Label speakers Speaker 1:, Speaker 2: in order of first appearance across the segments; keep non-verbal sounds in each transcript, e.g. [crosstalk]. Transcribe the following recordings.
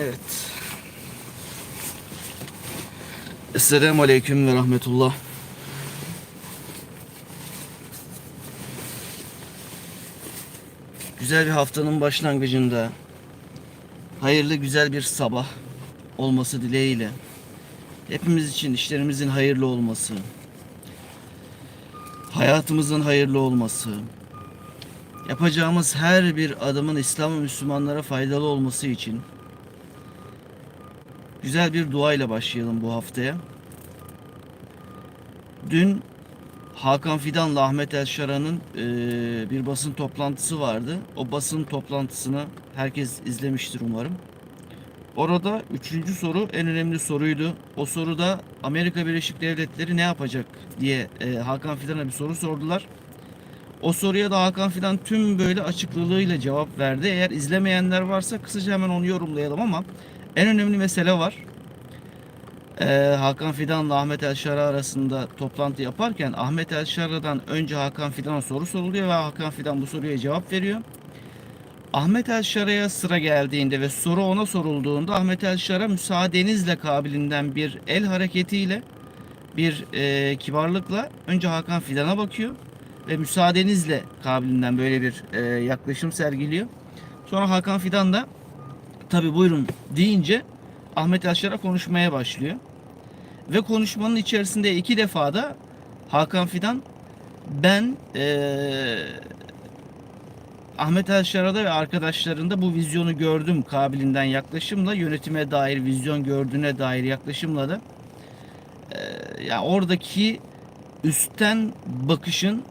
Speaker 1: Evet. Esselamu Aleyküm ve Rahmetullah. Güzel bir haftanın başlangıcında hayırlı güzel bir sabah olması dileğiyle hepimiz için işlerimizin hayırlı olması, hayatımızın hayırlı olması, yapacağımız her bir adımın İslam ve Müslümanlara faydalı olması için güzel bir dua ile başlayalım bu haftaya. Dün Hakan Fidan'la Ahmet El Şaran'ın eee, bir basın toplantısı vardı. O basın toplantısını herkes izlemiştir umarım. Orada üçüncü soru en önemli soruydu. O soruda Amerika Birleşik Devletleri ne yapacak diye eee, Hakan Fidan'a bir soru sordular. O soruya da Hakan Fidan tüm böyle açıklılığıyla cevap verdi. Eğer izlemeyenler varsa kısaca hemen onu yorumlayalım ama en önemli mesele var. Ee, Hakan Fidan'la Ahmet Elşara arasında toplantı yaparken Ahmet Elşara'dan önce Hakan Fidan'a soru soruluyor ve Hakan Fidan bu soruya cevap veriyor. Ahmet Elşara'ya sıra geldiğinde ve soru ona sorulduğunda Ahmet Elşara müsaadenizle kabilinden bir el hareketiyle bir e, kibarlıkla önce Hakan Fidan'a bakıyor ve müsaadenizle kabilinden böyle bir e, yaklaşım sergiliyor. Sonra Hakan Fidan da tabi buyurun deyince Ahmet Yaşar'a konuşmaya başlıyor. Ve konuşmanın içerisinde iki defa da Hakan Fidan ben eee Ahmet Yaşar'da ve arkadaşlarında bu vizyonu gördüm kabilinden yaklaşımla yönetime dair vizyon gördüğüne dair yaklaşımla da eee yani oradaki üstten bakışın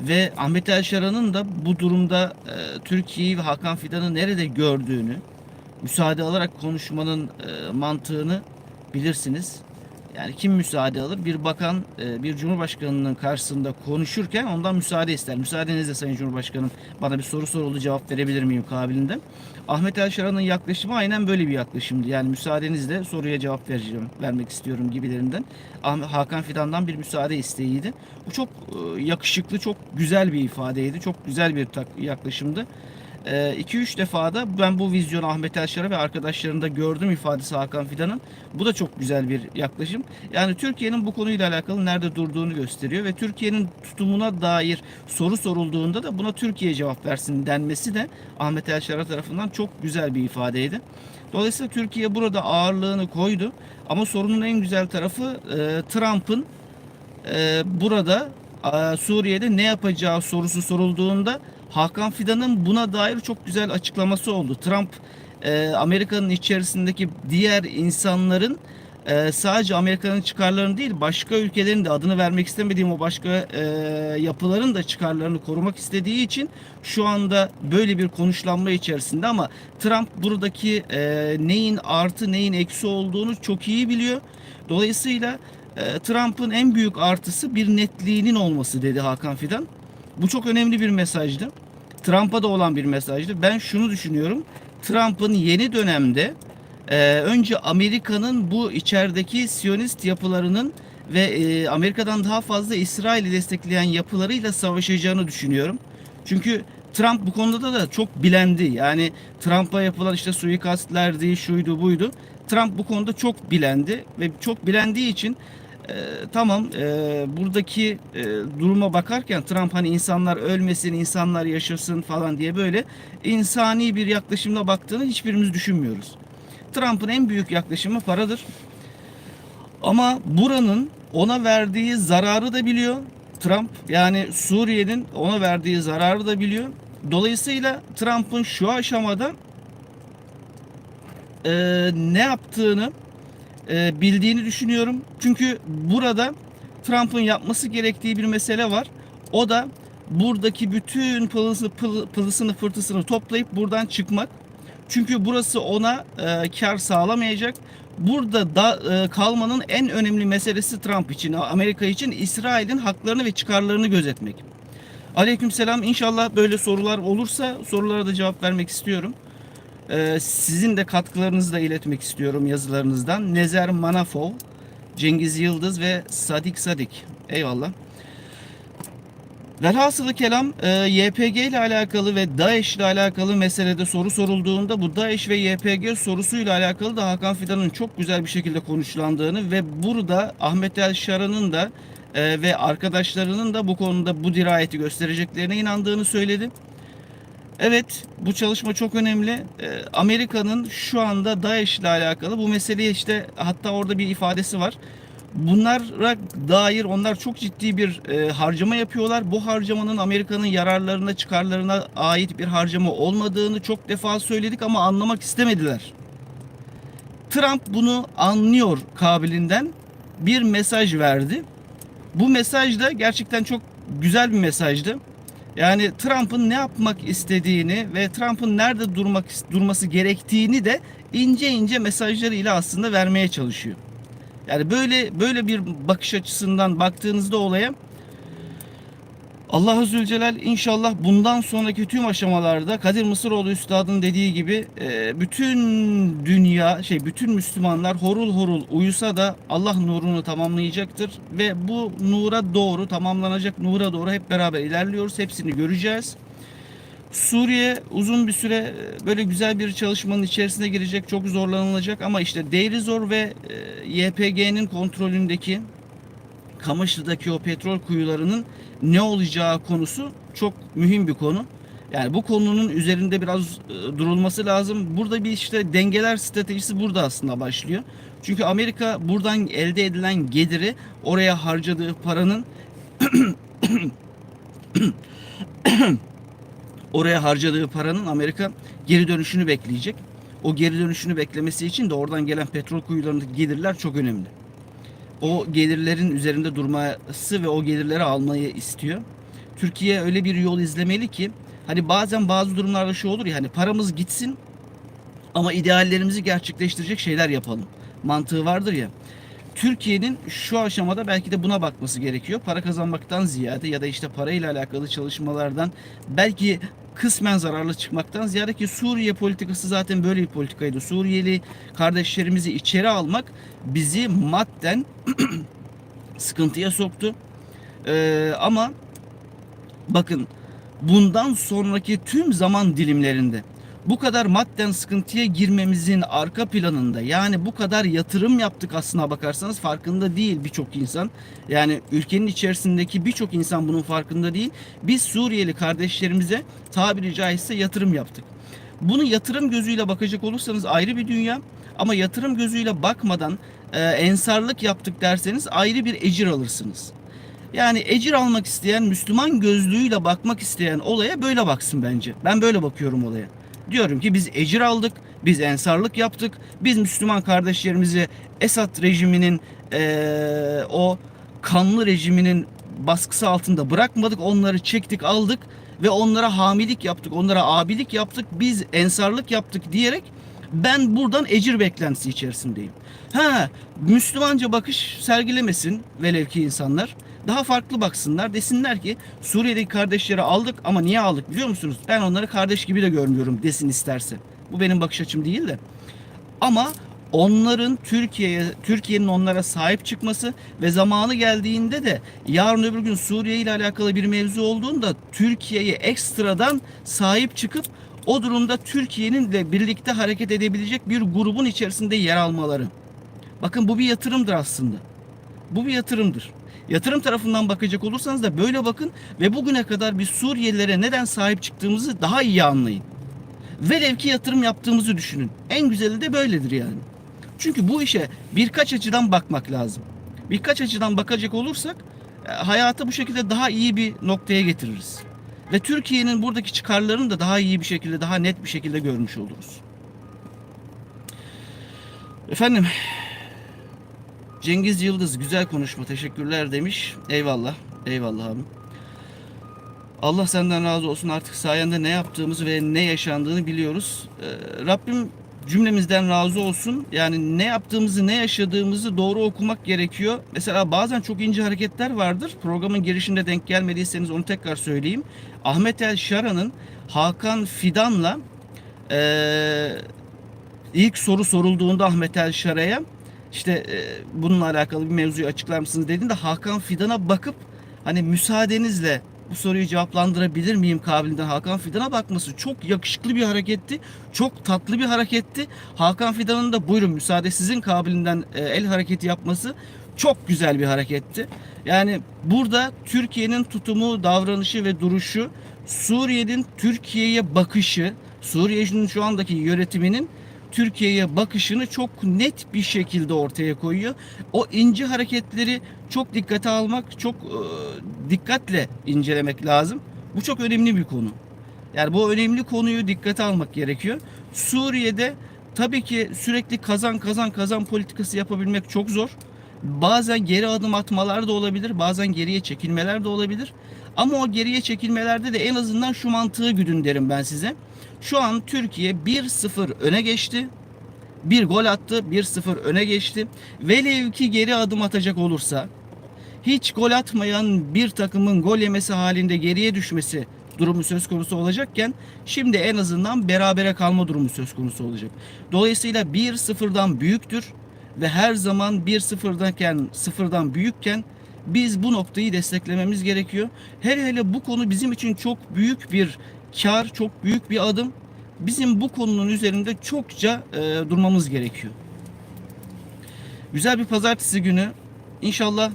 Speaker 1: ve Ahmet Elşaran'ın da bu durumda e, Türkiye'yi ve Hakan Fidan'ı nerede gördüğünü müsaade alarak konuşmanın e, mantığını bilirsiniz. Yani kim müsaade alır? Bir bakan e, bir cumhurbaşkanının karşısında konuşurken ondan müsaade ister. Müsaadenizle Sayın Cumhurbaşkanım bana bir soru soruldu cevap verebilir miyim kabilinden. Ahmet Elşaran'ın yaklaşımı aynen böyle bir yaklaşımdı. Yani müsaadenizle soruya cevap vereceğim, vermek istiyorum gibilerinden. Hakan Fidan'dan bir müsaade isteğiydi. Bu çok e, yakışıklı, çok güzel bir ifadeydi. Çok güzel bir yaklaşımdı. 2-3 defa da ben bu vizyonu Ahmet Elşar'a ve arkadaşlarında gördüm ifadesi Hakan Fidan'ın. Bu da çok güzel bir yaklaşım. Yani Türkiye'nin bu konuyla alakalı nerede durduğunu gösteriyor ve Türkiye'nin tutumuna dair soru sorulduğunda da buna Türkiye cevap versin denmesi de Ahmet Elşar'a tarafından çok güzel bir ifadeydi. Dolayısıyla Türkiye burada ağırlığını koydu. Ama sorunun en güzel tarafı e, Trump'ın e, burada Suriye'de ne yapacağı sorusu sorulduğunda Hakan Fidan'ın buna dair çok güzel açıklaması oldu. Trump e, Amerika'nın içerisindeki diğer insanların e, sadece Amerika'nın çıkarlarını değil başka ülkelerin de adını vermek istemediğim o başka e, yapıların da çıkarlarını korumak istediği için şu anda böyle bir konuşlanma içerisinde ama Trump buradaki neyin artı neyin eksi olduğunu çok iyi biliyor. Dolayısıyla Trump'ın en büyük artısı bir netliğinin olması dedi Hakan Fidan. Bu çok önemli bir mesajdı. Trump'a da olan bir mesajdı. Ben şunu düşünüyorum. Trump'ın yeni dönemde e, önce Amerika'nın bu içerideki Siyonist yapılarının ve e, Amerika'dan daha fazla İsrail'i destekleyen yapılarıyla savaşacağını düşünüyorum. Çünkü Trump bu konuda da çok bilendi. Yani Trump'a yapılan işte suikastlerdi, şuydu buydu. Trump bu konuda çok bilendi ve çok bilendiği için e, tamam e, buradaki e, duruma bakarken Trump hani insanlar ölmesin, insanlar yaşasın falan diye böyle insani bir yaklaşımla baktığını hiçbirimiz düşünmüyoruz. Trump'ın en büyük yaklaşımı paradır. Ama buranın ona verdiği zararı da biliyor. Trump yani Suriye'nin ona verdiği zararı da biliyor. Dolayısıyla Trump'ın şu aşamada e, ne yaptığını e, bildiğini düşünüyorum. Çünkü burada Trump'ın yapması gerektiği bir mesele var. O da buradaki bütün pılısı, pıl- pılısını fırtısını toplayıp buradan çıkmak. Çünkü burası ona e, kar sağlamayacak. Burada da e, kalmanın en önemli meselesi Trump için, Amerika için İsrail'in haklarını ve çıkarlarını gözetmek. Aleykümselam. İnşallah böyle sorular olursa sorulara da cevap vermek istiyorum. Ee, sizin de katkılarınızı da iletmek istiyorum yazılarınızdan. Nezer Manafov, Cengiz Yıldız ve Sadik Sadik. Eyvallah. Velhasılı kelam e, YPG ile alakalı ve DAEŞ ile alakalı meselede soru sorulduğunda bu DAEŞ ve YPG sorusuyla alakalı da Hakan Fidan'ın çok güzel bir şekilde konuşlandığını ve burada Ahmet El Şaran'ın da e, ve arkadaşlarının da bu konuda bu dirayeti göstereceklerine inandığını söyledi. Evet bu çalışma çok önemli. E, Amerika'nın şu anda DAEŞ ile alakalı bu meseleyi işte hatta orada bir ifadesi var. Bunlara dair onlar çok ciddi bir e, harcama yapıyorlar. Bu harcamanın Amerika'nın yararlarına, çıkarlarına ait bir harcama olmadığını çok defa söyledik ama anlamak istemediler. Trump bunu anlıyor kabilinden bir mesaj verdi. Bu mesaj da gerçekten çok güzel bir mesajdı. Yani Trump'ın ne yapmak istediğini ve Trump'ın nerede durmak durması gerektiğini de ince ince mesajlarıyla aslında vermeye çalışıyor. Yani böyle böyle bir bakış açısından baktığınızda olaya Allah Zülcelal inşallah bundan sonraki tüm aşamalarda Kadir Mısıroğlu Üstad'ın dediği gibi e, bütün dünya şey bütün Müslümanlar horul horul uyusa da Allah nurunu tamamlayacaktır ve bu nura doğru tamamlanacak nura doğru hep beraber ilerliyoruz. Hepsini göreceğiz. Suriye uzun bir süre e, böyle güzel bir çalışmanın içerisine girecek, çok zorlanılacak ama işte Deirizor ve e, YPG'nin kontrolündeki Kamışlı'daki o petrol kuyularının ne olacağı konusu çok mühim bir konu. Yani bu konunun üzerinde biraz e, durulması lazım. Burada bir işte dengeler stratejisi burada aslında başlıyor. Çünkü Amerika buradan elde edilen geliri oraya harcadığı paranın [coughs] oraya harcadığı paranın Amerika geri dönüşünü bekleyecek. O geri dönüşünü beklemesi için de oradan gelen petrol kuyularındaki gelirler çok önemli. O gelirlerin üzerinde durması ve o gelirleri almayı istiyor. Türkiye öyle bir yol izlemeli ki hani bazen bazı durumlarda şu olur ya hani paramız gitsin ama ideallerimizi gerçekleştirecek şeyler yapalım. Mantığı vardır ya. Türkiye'nin şu aşamada belki de buna bakması gerekiyor. Para kazanmaktan ziyade ya da işte parayla alakalı çalışmalardan belki kısmen zararlı çıkmaktan ziyade ki Suriye politikası zaten böyle bir politikaydı. Suriyeli kardeşlerimizi içeri almak bizi madden [clears throat] sıkıntıya soktu. Ee, ama bakın bundan sonraki tüm zaman dilimlerinde bu kadar madden sıkıntıya girmemizin arka planında yani bu kadar yatırım yaptık aslına bakarsanız farkında değil birçok insan. Yani ülkenin içerisindeki birçok insan bunun farkında değil. Biz Suriyeli kardeşlerimize tabiri caizse yatırım yaptık. Bunu yatırım gözüyle bakacak olursanız ayrı bir dünya ama yatırım gözüyle bakmadan e, ensarlık yaptık derseniz ayrı bir ecir alırsınız. Yani ecir almak isteyen, Müslüman gözlüğüyle bakmak isteyen olaya böyle baksın bence. Ben böyle bakıyorum olaya. Diyorum ki biz ecir aldık, biz ensarlık yaptık, biz Müslüman kardeşlerimizi Esad rejiminin eee, o kanlı rejiminin baskısı altında bırakmadık, onları çektik aldık ve onlara hamilik yaptık, onlara abilik yaptık, biz ensarlık yaptık diyerek ben buradan ecir beklentisi içerisindeyim. Ha, Müslümanca bakış sergilemesin velev ki insanlar. Daha farklı baksınlar. Desinler ki Suriye'deki kardeşleri aldık ama niye aldık biliyor musunuz? Ben onları kardeş gibi de görmüyorum desin isterse. Bu benim bakış açım değil de. Ama onların Türkiye'ye Türkiye'nin onlara sahip çıkması ve zamanı geldiğinde de yarın öbür gün Suriye ile alakalı bir mevzu olduğunda Türkiye'ye ekstradan sahip çıkıp o durumda Türkiye'nin de birlikte hareket edebilecek bir grubun içerisinde yer almaları. Bakın bu bir yatırımdır aslında. Bu bir yatırımdır. Yatırım tarafından bakacak olursanız da böyle bakın ve bugüne kadar biz Suriyelilere neden sahip çıktığımızı daha iyi anlayın. Velev ki yatırım yaptığımızı düşünün. En güzeli de böyledir yani. Çünkü bu işe birkaç açıdan bakmak lazım. Birkaç açıdan bakacak olursak e, hayatı bu şekilde daha iyi bir noktaya getiririz. Ve Türkiye'nin buradaki çıkarlarını da daha iyi bir şekilde, daha net bir şekilde görmüş oluruz. Efendim, Cengiz Yıldız güzel konuşma teşekkürler demiş. Eyvallah. Eyvallah abi. Allah senden razı olsun artık sayende ne yaptığımızı ve ne yaşandığını biliyoruz. Ee, Rabbim cümlemizden razı olsun. Yani ne yaptığımızı, ne yaşadığımızı doğru okumak gerekiyor. Mesela bazen çok ince hareketler vardır. Programın girişinde denk gelmediyseniz onu tekrar söyleyeyim. Ahmet El Şaran'ın Hakan Fidan'la ee, ilk soru sorulduğunda Ahmet El Şara'ya işte e, bununla alakalı bir mevzuyu açıklar mısınız dediğinde Hakan Fidan'a bakıp hani müsaadenizle bu soruyu cevaplandırabilir miyim kabilinden Hakan Fidan'a bakması çok yakışıklı bir hareketti. Çok tatlı bir hareketti. Hakan Fidan'ın da buyurun müsaade sizin kabilinden e, el hareketi yapması çok güzel bir hareketti. Yani burada Türkiye'nin tutumu, davranışı ve duruşu, Suriye'nin Türkiye'ye bakışı, Suriye'nin şu andaki yönetiminin Türkiye'ye bakışını çok net bir şekilde ortaya koyuyor. O ince hareketleri çok dikkate almak, çok e, dikkatle incelemek lazım. Bu çok önemli bir konu. Yani bu önemli konuyu dikkate almak gerekiyor. Suriye'de tabii ki sürekli kazan kazan kazan politikası yapabilmek çok zor. Bazen geri adım atmalar da olabilir, bazen geriye çekilmeler de olabilir. Ama o geriye çekilmelerde de en azından şu mantığı güdün derim ben size. Şu an Türkiye 1-0 öne geçti. Bir gol attı, 1-0 öne geçti. Velev ki geri adım atacak olursa hiç gol atmayan bir takımın gol yemesi halinde geriye düşmesi durumu söz konusu olacakken şimdi en azından berabere kalma durumu söz konusu olacak. Dolayısıyla 1-0'dan büyüktür ve her zaman 1-0'danken sıfırdan büyükken biz bu noktayı desteklememiz gerekiyor. Hele hele bu konu bizim için çok büyük bir kar, çok büyük bir adım. Bizim bu konunun üzerinde çokça e, durmamız gerekiyor. Güzel bir pazartesi günü. İnşallah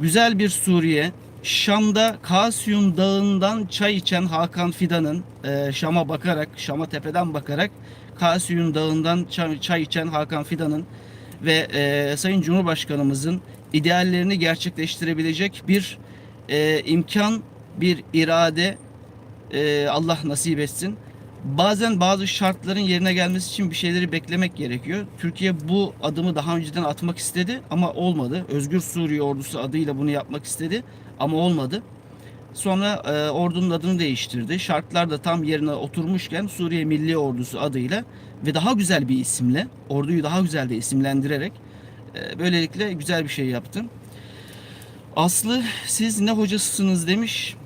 Speaker 1: güzel bir Suriye. Şam'da Kasyum Dağı'ndan çay içen Hakan Fidan'ın e, Şam'a bakarak, Şam'a tepeden bakarak Kasyum Dağı'ndan çay, çay içen Hakan Fidan'ın ve e, Sayın Cumhurbaşkanımızın ideallerini gerçekleştirebilecek bir e, imkan, bir irade e, Allah nasip etsin. Bazen bazı şartların yerine gelmesi için bir şeyleri beklemek gerekiyor. Türkiye bu adımı daha önceden atmak istedi ama olmadı. Özgür Suriye Ordusu adıyla bunu yapmak istedi ama olmadı. Sonra e, ordunun adını değiştirdi. Şartlar da tam yerine oturmuşken Suriye Milli Ordusu adıyla ve daha güzel bir isimle, orduyu daha güzel de isimlendirerek böylelikle güzel bir şey yaptım. Aslı siz ne hocasısınız demiş.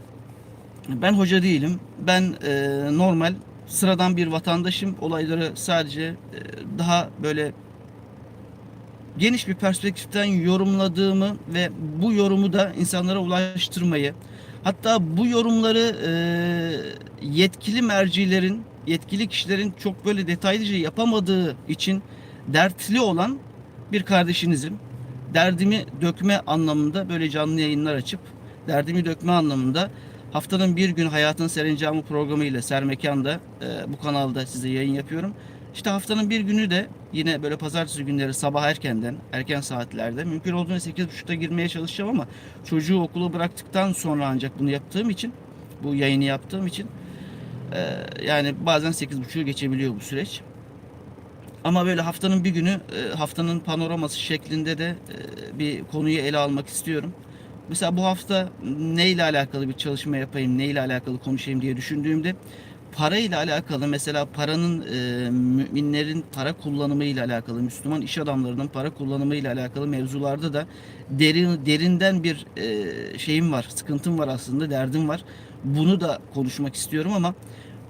Speaker 1: Ben hoca değilim. Ben e, normal sıradan bir vatandaşım. Olayları sadece e, daha böyle geniş bir perspektiften yorumladığımı ve bu yorumu da insanlara ulaştırmayı hatta bu yorumları e, yetkili mercilerin yetkili kişilerin çok böyle detaylıca yapamadığı için dertli olan bir kardeşinizim. Derdimi dökme anlamında böyle canlı yayınlar açıp derdimi dökme anlamında haftanın bir gün Hayatın Serencamı programı ile Sermekan'da e, bu kanalda size yayın yapıyorum. İşte haftanın bir günü de yine böyle pazartesi günleri sabah erkenden, erken saatlerde mümkün olduğunda 8.30'da girmeye çalışacağım ama çocuğu okulu bıraktıktan sonra ancak bunu yaptığım için, bu yayını yaptığım için e, yani bazen 8.30'u geçebiliyor bu süreç. Ama böyle haftanın bir günü e, haftanın panoraması şeklinde de e, bir konuyu ele almak istiyorum. Mesela bu hafta neyle alakalı bir çalışma yapayım, neyle alakalı konuşayım diye düşündüğümde para ile alakalı mesela paranın e, müminlerin para kullanımı ile alakalı, Müslüman iş adamlarının para kullanımı ile alakalı mevzularda da derin derinden bir şeyim var, sıkıntım var aslında, derdim var. Bunu da konuşmak istiyorum ama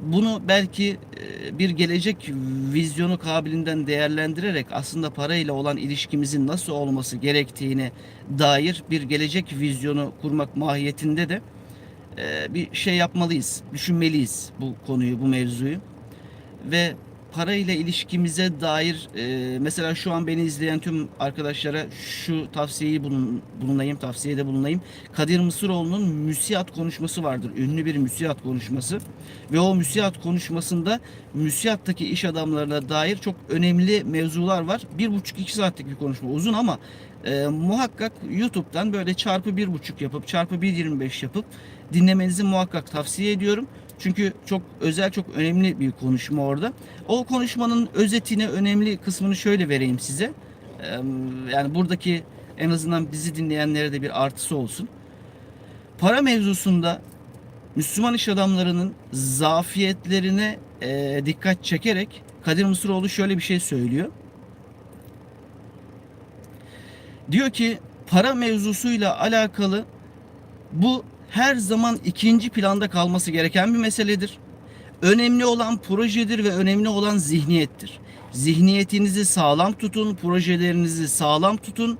Speaker 1: bunu belki e, bir gelecek vizyonu kabilinden değerlendirerek aslında parayla olan ilişkimizin nasıl olması gerektiğine dair bir gelecek vizyonu kurmak mahiyetinde de e, bir şey yapmalıyız, düşünmeliyiz bu konuyu, bu mevzuyu. Ve para ile ilişkimize dair e, mesela şu an beni izleyen tüm arkadaşlara şu tavsiyeyi bulun, bulunayım, tavsiyede bulunayım. Kadir Mısıroğlu'nun müsiat konuşması vardır. Ünlü bir müsiat konuşması. Ve o müsiat konuşmasında müsiattaki iş adamlarına dair çok önemli mevzular var. Bir buçuk iki saatlik bir konuşma. Uzun ama e, muhakkak YouTube'dan böyle çarpı bir buçuk yapıp çarpı 1.25 yapıp dinlemenizi muhakkak tavsiye ediyorum. Çünkü çok özel, çok önemli bir konuşma orada. O konuşmanın özetini, önemli kısmını şöyle vereyim size. Yani buradaki en azından bizi dinleyenlere de bir artısı olsun. Para mevzusunda Müslüman iş adamlarının zafiyetlerine e, dikkat çekerek Kadir Mısıroğlu şöyle bir şey söylüyor. Diyor ki para mevzusuyla alakalı bu her zaman ikinci planda kalması gereken bir meseledir. Önemli olan projedir ve önemli olan zihniyettir. Zihniyetinizi sağlam tutun, projelerinizi sağlam tutun.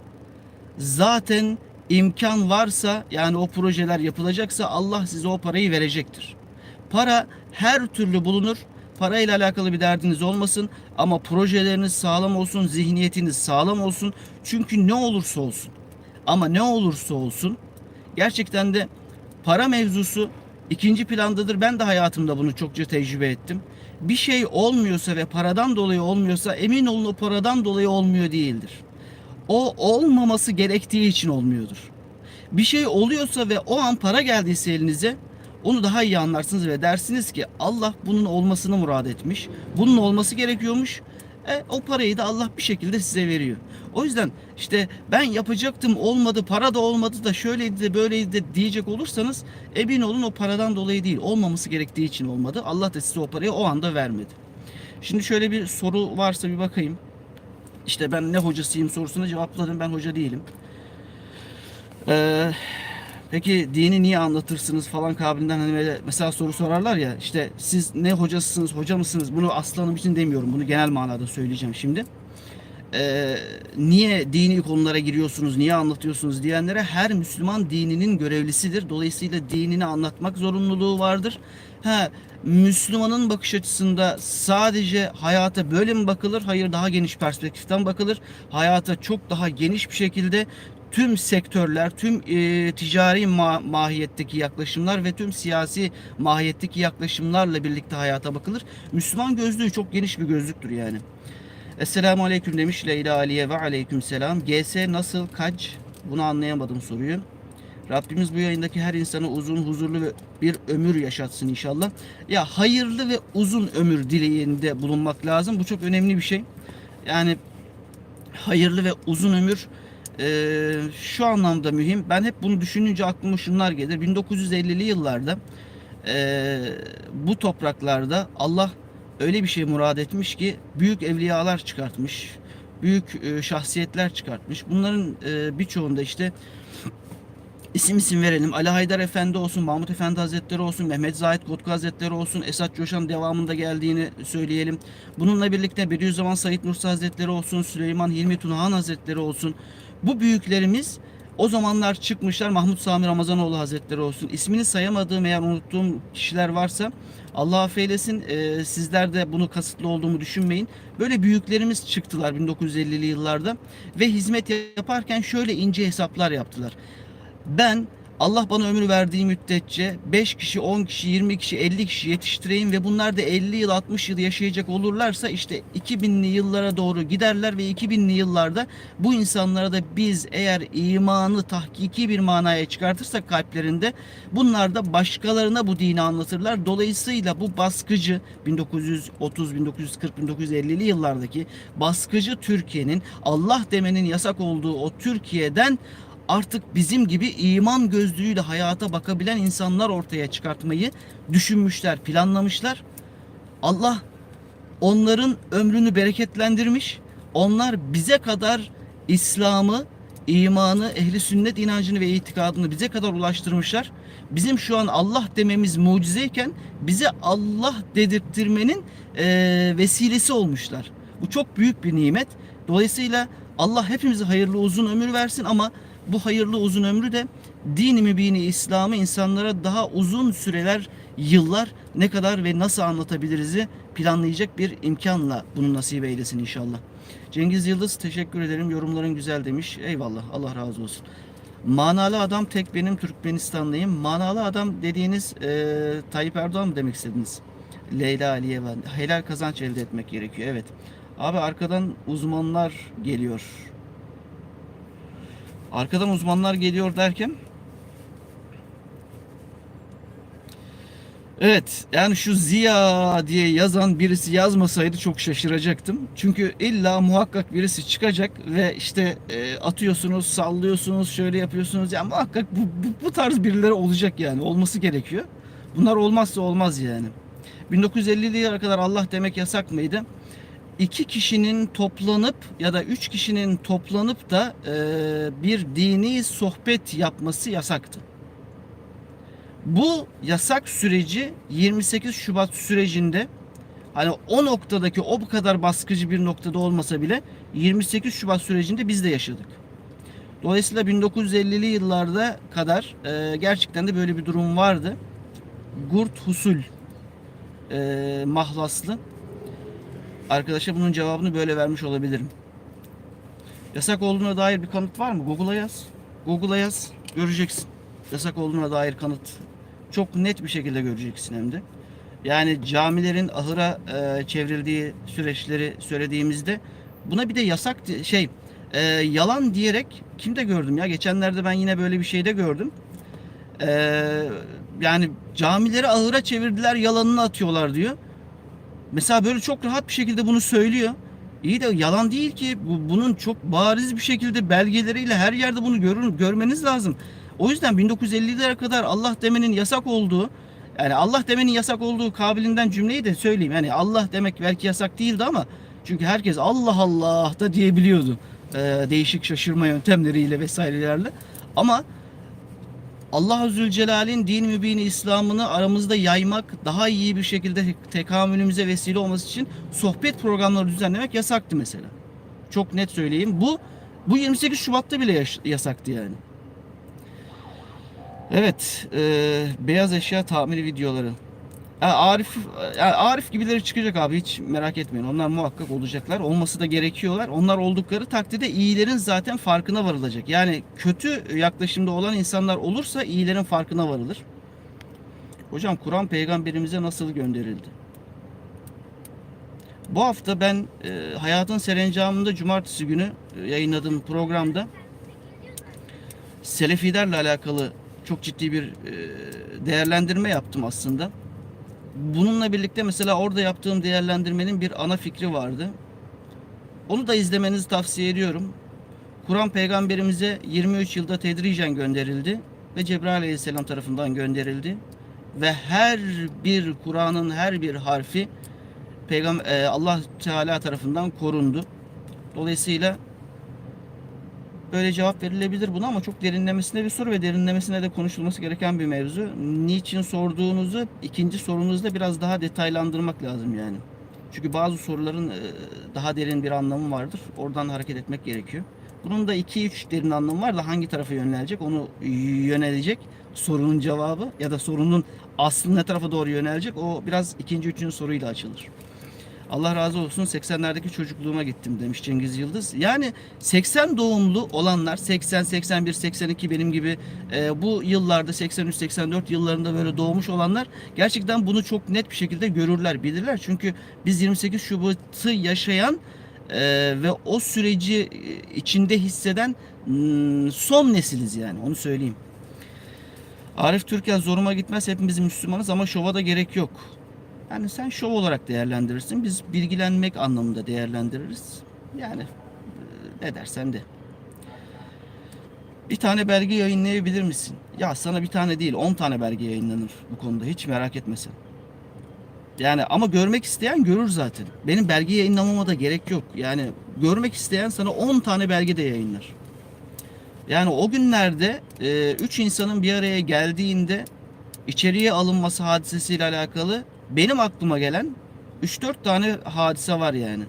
Speaker 1: Zaten imkan varsa yani o projeler yapılacaksa Allah size o parayı verecektir. Para her türlü bulunur. Parayla alakalı bir derdiniz olmasın ama projeleriniz sağlam olsun, zihniyetiniz sağlam olsun. Çünkü ne olursa olsun ama ne olursa olsun gerçekten de para mevzusu ikinci plandadır. Ben de hayatımda bunu çokça tecrübe ettim. Bir şey olmuyorsa ve paradan dolayı olmuyorsa emin olun o paradan dolayı olmuyor değildir. O olmaması gerektiği için olmuyordur. Bir şey oluyorsa ve o an para geldiyse elinize onu daha iyi anlarsınız ve dersiniz ki Allah bunun olmasını murad etmiş. Bunun olması gerekiyormuş. E, o parayı da Allah bir şekilde size veriyor. O yüzden işte ben yapacaktım olmadı para da olmadı da şöyleydi de böyleydi de diyecek olursanız emin olun o paradan dolayı değil olmaması gerektiği için olmadı. Allah da size o parayı o anda vermedi. Şimdi şöyle bir soru varsa bir bakayım. İşte ben ne hocasıyım sorusuna cevapladım ben hoca değilim. Ee, peki dini niye anlatırsınız falan kabilinden hani böyle mesela soru sorarlar ya işte siz ne hocasısınız hoca mısınız bunu aslanım için demiyorum bunu genel manada söyleyeceğim şimdi. Ee, niye dini konulara giriyorsunuz niye anlatıyorsunuz diyenlere her Müslüman dininin görevlisidir. Dolayısıyla dinini anlatmak zorunluluğu vardır. Ha, Müslümanın bakış açısında sadece hayata böyle mi bakılır? Hayır daha geniş perspektiften bakılır. Hayata çok daha geniş bir şekilde tüm sektörler, tüm e, ticari ma- mahiyetteki yaklaşımlar ve tüm siyasi mahiyetteki yaklaşımlarla birlikte hayata bakılır. Müslüman gözlüğü çok geniş bir gözlüktür yani. Esselamu Aleyküm demiş Leyla Aliye ve Aleyküm Selam. GS nasıl kaç? Bunu anlayamadım soruyu. Rabbimiz bu yayındaki her insana uzun, huzurlu bir ömür yaşatsın inşallah. Ya hayırlı ve uzun ömür dileğinde bulunmak lazım. Bu çok önemli bir şey. Yani hayırlı ve uzun ömür e, şu anlamda mühim. Ben hep bunu düşününce aklıma şunlar gelir. 1950'li yıllarda e, bu topraklarda Allah öyle bir şey murad etmiş ki büyük evliyalar çıkartmış. Büyük e, şahsiyetler çıkartmış. Bunların e, birçoğunda işte [clears throat] isim isim verelim. Ali Haydar Efendi olsun, Mahmut Efendi Hazretleri olsun, Mehmet Zahid Kotku Hazretleri olsun, Esat Coşan devamında geldiğini söyleyelim. Bununla birlikte Bediüzzaman Said Nursi Hazretleri olsun, Süleyman Hilmi Tunahan Hazretleri olsun. Bu büyüklerimiz o zamanlar çıkmışlar Mahmut Sami Ramazanoğlu Hazretleri olsun. İsmini sayamadığım eğer unuttuğum kişiler varsa Allah affeylesin e, sizler de bunu kasıtlı olduğumu düşünmeyin. Böyle büyüklerimiz çıktılar 1950'li yıllarda ve hizmet yaparken şöyle ince hesaplar yaptılar. Ben Allah bana ömür verdiği müddetçe 5 kişi, 10 kişi, 20 kişi, 50 kişi yetiştireyim ve bunlar da 50 yıl, 60 yıl yaşayacak olurlarsa işte 2000'li yıllara doğru giderler ve 2000'li yıllarda bu insanlara da biz eğer imanı tahkiki bir manaya çıkartırsak kalplerinde bunlar da başkalarına bu dini anlatırlar. Dolayısıyla bu baskıcı 1930, 1940, 1950'li yıllardaki baskıcı Türkiye'nin Allah demenin yasak olduğu o Türkiye'den artık bizim gibi iman gözlüğüyle hayata bakabilen insanlar ortaya çıkartmayı düşünmüşler, planlamışlar. Allah onların ömrünü bereketlendirmiş. Onlar bize kadar İslam'ı, imanı, ehli sünnet inancını ve itikadını bize kadar ulaştırmışlar. Bizim şu an Allah dememiz mucizeyken bize Allah dedirttirmenin e, vesilesi olmuşlar. Bu çok büyük bir nimet. Dolayısıyla Allah hepimize hayırlı uzun ömür versin ama bu hayırlı uzun ömrü de dini mübini İslam'ı insanlara daha uzun süreler, yıllar ne kadar ve nasıl anlatabiliriz'i planlayacak bir imkanla bunu nasip eylesin inşallah. Cengiz Yıldız teşekkür ederim. Yorumların güzel demiş. Eyvallah. Allah razı olsun. Manalı adam tek benim Türkmenistanlıyım. Manalı adam dediğiniz e, Tayyip Erdoğan mı demek istediniz? Leyla Aliye var. Helal kazanç elde etmek gerekiyor. Evet. Abi arkadan uzmanlar geliyor. Arkadan uzmanlar geliyor derken Evet yani şu Ziya diye yazan birisi yazmasaydı çok şaşıracaktım. Çünkü illa muhakkak birisi çıkacak ve işte e, atıyorsunuz, sallıyorsunuz, şöyle yapıyorsunuz. Yani muhakkak bu, bu, bu tarz birileri olacak yani olması gerekiyor. Bunlar olmazsa olmaz yani. 1950'li yıllara kadar Allah demek yasak mıydı? İki kişinin toplanıp ya da üç kişinin toplanıp da e, bir dini sohbet yapması yasaktı. Bu yasak süreci 28 Şubat sürecinde hani o noktadaki o kadar baskıcı bir noktada olmasa bile 28 Şubat sürecinde biz de yaşadık. Dolayısıyla 1950'li yıllarda kadar e, gerçekten de böyle bir durum vardı. Gurt Husul e, mahlaslı. Arkadaşa bunun cevabını böyle vermiş olabilirim. Yasak olduğuna dair bir kanıt var mı? Google'a yaz. Google'a yaz. Göreceksin. Yasak olduğuna dair kanıt. Çok net bir şekilde göreceksin hem de. Yani camilerin ahıra e, çevrildiği süreçleri söylediğimizde buna bir de yasak şey e, yalan diyerek kimde gördüm ya geçenlerde ben yine böyle bir şeyde gördüm. E, yani camileri ahıra çevirdiler yalanını atıyorlar diyor. Mesela böyle çok rahat bir şekilde bunu söylüyor. İyi de yalan değil ki. Bu, bunun çok bariz bir şekilde belgeleriyle her yerde bunu görün, görmeniz lazım. O yüzden 1950'lere kadar Allah demenin yasak olduğu yani Allah demenin yasak olduğu kabilinden cümleyi de söyleyeyim. Yani Allah demek belki yasak değildi ama çünkü herkes Allah Allah da diyebiliyordu. Ee, değişik şaşırma yöntemleriyle vesairelerle. Ama Allah Zülcelal'in din mübini İslam'ını aramızda yaymak, daha iyi bir şekilde tekamülümüze vesile olması için sohbet programları düzenlemek yasaktı mesela. Çok net söyleyeyim. Bu bu 28 Şubat'ta bile yasaktı yani. Evet, e, beyaz eşya tamiri videoları. Ha, Arif, yani Arif gibileri çıkacak abi hiç merak etmeyin. Onlar muhakkak olacaklar. Olması da gerekiyorlar. Onlar oldukları takdirde iyilerin zaten farkına varılacak. Yani kötü yaklaşımda olan insanlar olursa iyilerin farkına varılır. Hocam Kur'an peygamberimize nasıl gönderildi? Bu hafta ben e, Hayatın Serencamı'nda cumartesi günü e, yayınladığım programda Selefilerle alakalı çok ciddi bir e, değerlendirme yaptım aslında. Bununla birlikte mesela orada yaptığım değerlendirmenin bir ana fikri vardı. Onu da izlemenizi tavsiye ediyorum. Kur'an peygamberimize 23 yılda tedricen gönderildi ve Cebrail aleyhisselam tarafından gönderildi. Ve her bir Kur'an'ın her bir harfi Peygam e, Allah Teala tarafından korundu. Dolayısıyla böyle cevap verilebilir buna ama çok derinlemesine bir soru ve derinlemesine de konuşulması gereken bir mevzu. Niçin sorduğunuzu ikinci sorunuzda biraz daha detaylandırmak lazım yani. Çünkü bazı soruların e, daha derin bir anlamı vardır. Oradan hareket etmek gerekiyor. Bunun da 2-3 derin anlamı var da hangi tarafa yönelecek onu yönelecek sorunun cevabı ya da sorunun aslı ne tarafa doğru yönelecek o biraz ikinci üçüncü soruyla açılır. Allah razı olsun 80'lerdeki çocukluğuma gittim demiş Cengiz Yıldız. Yani 80 doğumlu olanlar 80, 81, 82 benim gibi e, bu yıllarda 83, 84 yıllarında böyle doğmuş olanlar gerçekten bunu çok net bir şekilde görürler, bilirler. Çünkü biz 28 Şubat'ı yaşayan e, ve o süreci e, içinde hisseden son nesiliz yani onu söyleyeyim. Arif Türkel zoruma gitmez hepimiz Müslümanız ama şova da gerek yok. Yani sen şov olarak değerlendirirsin. Biz bilgilenmek anlamında değerlendiririz. Yani e, ne dersen de. Bir tane belge yayınlayabilir misin? Ya sana bir tane değil 10 tane belge yayınlanır bu konuda. Hiç merak etme sen. Yani ama görmek isteyen görür zaten. Benim belge yayınlamama da gerek yok. Yani görmek isteyen sana 10 tane belge de yayınlar. Yani o günlerde 3 insanın bir araya geldiğinde içeriye alınması hadisesiyle alakalı benim aklıma gelen 3-4 tane hadise var yani.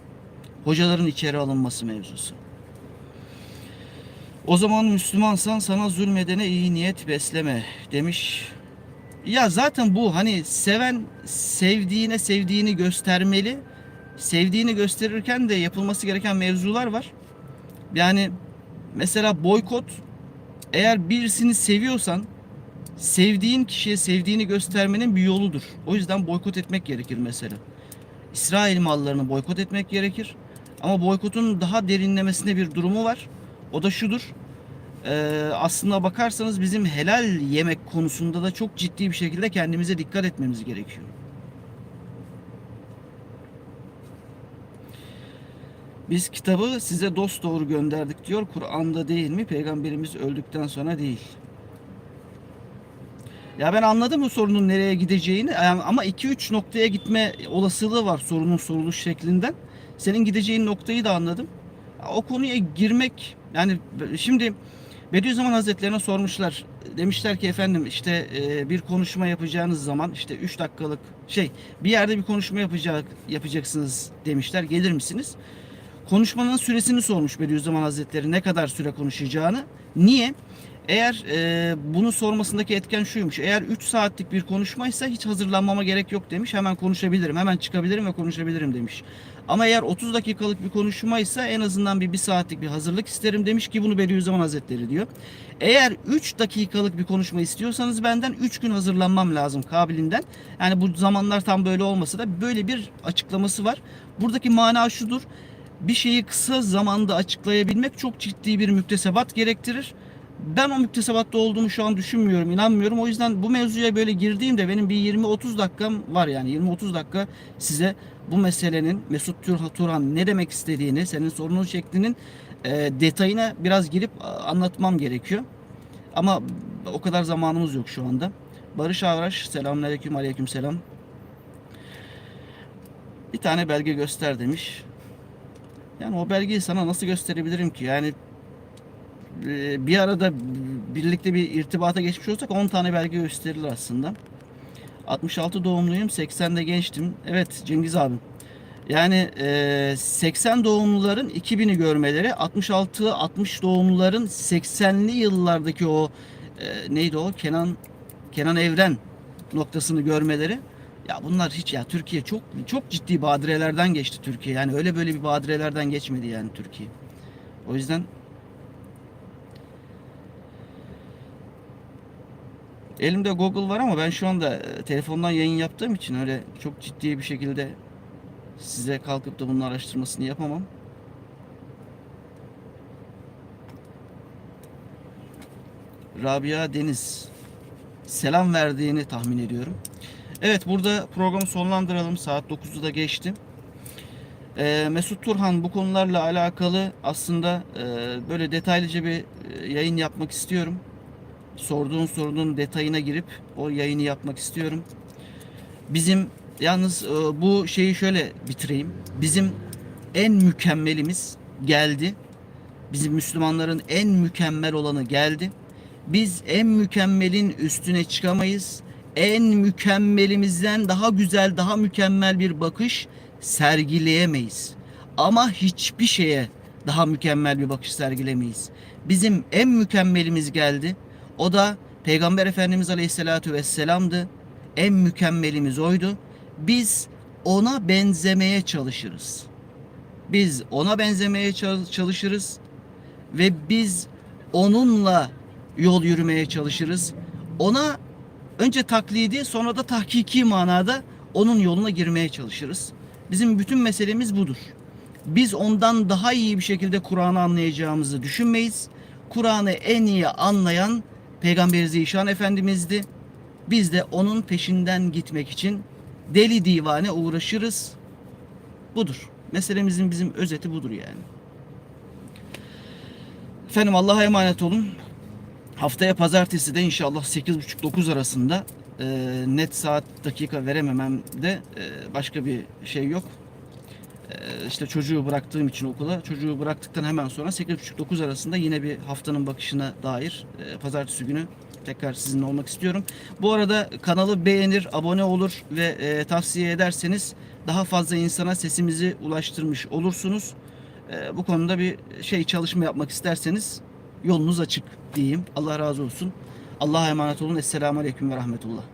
Speaker 1: Hocaların içeri alınması mevzusu. O zaman Müslümansan sana zulmedene iyi niyet besleme demiş. Ya zaten bu hani seven sevdiğine sevdiğini göstermeli. Sevdiğini gösterirken de yapılması gereken mevzular var. Yani mesela boykot eğer birisini seviyorsan sevdiğin kişiye sevdiğini göstermenin bir yoludur. O yüzden boykot etmek gerekir mesela. İsrail mallarını boykot etmek gerekir. Ama boykotun daha derinlemesine bir durumu var. O da şudur. Ee, aslında bakarsanız bizim helal yemek konusunda da çok ciddi bir şekilde kendimize dikkat etmemiz gerekiyor. Biz kitabı size dost doğru gönderdik diyor. Kur'an'da değil mi? Peygamberimiz öldükten sonra değil. Ya ben anladım bu sorunun nereye gideceğini ama 2-3 noktaya gitme olasılığı var sorunun soruluş şeklinden. Senin gideceğin noktayı da anladım. O konuya girmek yani şimdi Bediüzzaman Hazretlerine sormuşlar. Demişler ki efendim işte e, bir konuşma yapacağınız zaman işte 3 dakikalık şey bir yerde bir konuşma yapacak yapacaksınız demişler. Gelir misiniz? konuşmanın süresini sormuş Bediüzzaman Hazretleri ne kadar süre konuşacağını. Niye? Eğer e, bunu sormasındaki etken şuymuş. Eğer 3 saatlik bir konuşmaysa hiç hazırlanmama gerek yok demiş. Hemen konuşabilirim, hemen çıkabilirim ve konuşabilirim demiş. Ama eğer 30 dakikalık bir konuşmaysa en azından bir 1 saatlik bir hazırlık isterim demiş ki bunu Bediüzzaman Hazretleri diyor. Eğer 3 dakikalık bir konuşma istiyorsanız benden 3 gün hazırlanmam lazım kabilinden. Yani bu zamanlar tam böyle olmasa da böyle bir açıklaması var. Buradaki mana şudur. Bir şeyi kısa zamanda açıklayabilmek çok ciddi bir müktesebat gerektirir. Ben o müktesebatta olduğumu şu an düşünmüyorum, inanmıyorum. O yüzden bu mevzuya böyle girdiğimde benim bir 20-30 dakikam var yani 20-30 dakika size bu meselenin Mesut Tur- Turan ne demek istediğini, senin sorunun şeklinin e, detayına biraz girip anlatmam gerekiyor. Ama o kadar zamanımız yok şu anda. Barış Avraş, selamünaleyküm, aleyküm selam. Bir tane belge göster demiş. Yani o belgeyi sana nasıl gösterebilirim ki? Yani bir arada birlikte bir irtibata geçmiş olsak 10 tane belge gösterilir aslında. 66 doğumluyum, 80'de gençtim. Evet Cengiz abim. Yani e, 80 doğumluların 2000'i görmeleri, 66-60 doğumluların 80'li yıllardaki o e, neydi o Kenan Kenan Evren noktasını görmeleri ya bunlar hiç ya Türkiye çok çok ciddi badirelerden geçti Türkiye. Yani öyle böyle bir badirelerden geçmedi yani Türkiye. O yüzden elimde Google var ama ben şu anda e, telefondan yayın yaptığım için öyle çok ciddi bir şekilde size kalkıp da bunun araştırmasını yapamam. Rabia Deniz selam verdiğini tahmin ediyorum. Evet burada programı sonlandıralım. Saat 9'u da geçti. Ee, Mesut Turhan bu konularla alakalı aslında e, böyle detaylıca bir e, yayın yapmak istiyorum. Sorduğun sorunun detayına girip o yayını yapmak istiyorum. Bizim yalnız e, bu şeyi şöyle bitireyim. Bizim en mükemmelimiz geldi. Bizim Müslümanların en mükemmel olanı geldi. Biz en mükemmelin üstüne çıkamayız. En mükemmelimizden daha güzel, daha mükemmel bir bakış sergileyemeyiz. Ama hiçbir şeye daha mükemmel bir bakış sergilemeyiz. Bizim en mükemmelimiz geldi. O da Peygamber Efendimiz Aleyhisselatü Vesselam'dı. En mükemmelimiz oydu. Biz ona benzemeye çalışırız. Biz ona benzemeye çal- çalışırız ve biz onunla yol yürümeye çalışırız. Ona önce taklidi sonra da tahkiki manada onun yoluna girmeye çalışırız. Bizim bütün meselemiz budur. Biz ondan daha iyi bir şekilde Kur'an'ı anlayacağımızı düşünmeyiz. Kur'an'ı en iyi anlayan Peygamber Zişan Efendimiz'di. Biz de onun peşinden gitmek için deli divane uğraşırız. Budur. Meselemizin bizim özeti budur yani. Efendim Allah'a emanet olun. Haftaya pazartesi de inşallah 8.30-9 arasında e, net saat dakika verememem de e, başka bir şey yok. E, işte çocuğu bıraktığım için okula çocuğu bıraktıktan hemen sonra 8.30-9 arasında yine bir haftanın bakışına dair e, pazartesi günü tekrar sizinle olmak istiyorum. Bu arada kanalı beğenir, abone olur ve e, tavsiye ederseniz daha fazla insana sesimizi ulaştırmış olursunuz. E, bu konuda bir şey çalışma yapmak isterseniz yolunuz açık diyeyim. Allah razı olsun. Allah'a emanet olun. Esselamu Aleyküm ve Rahmetullah.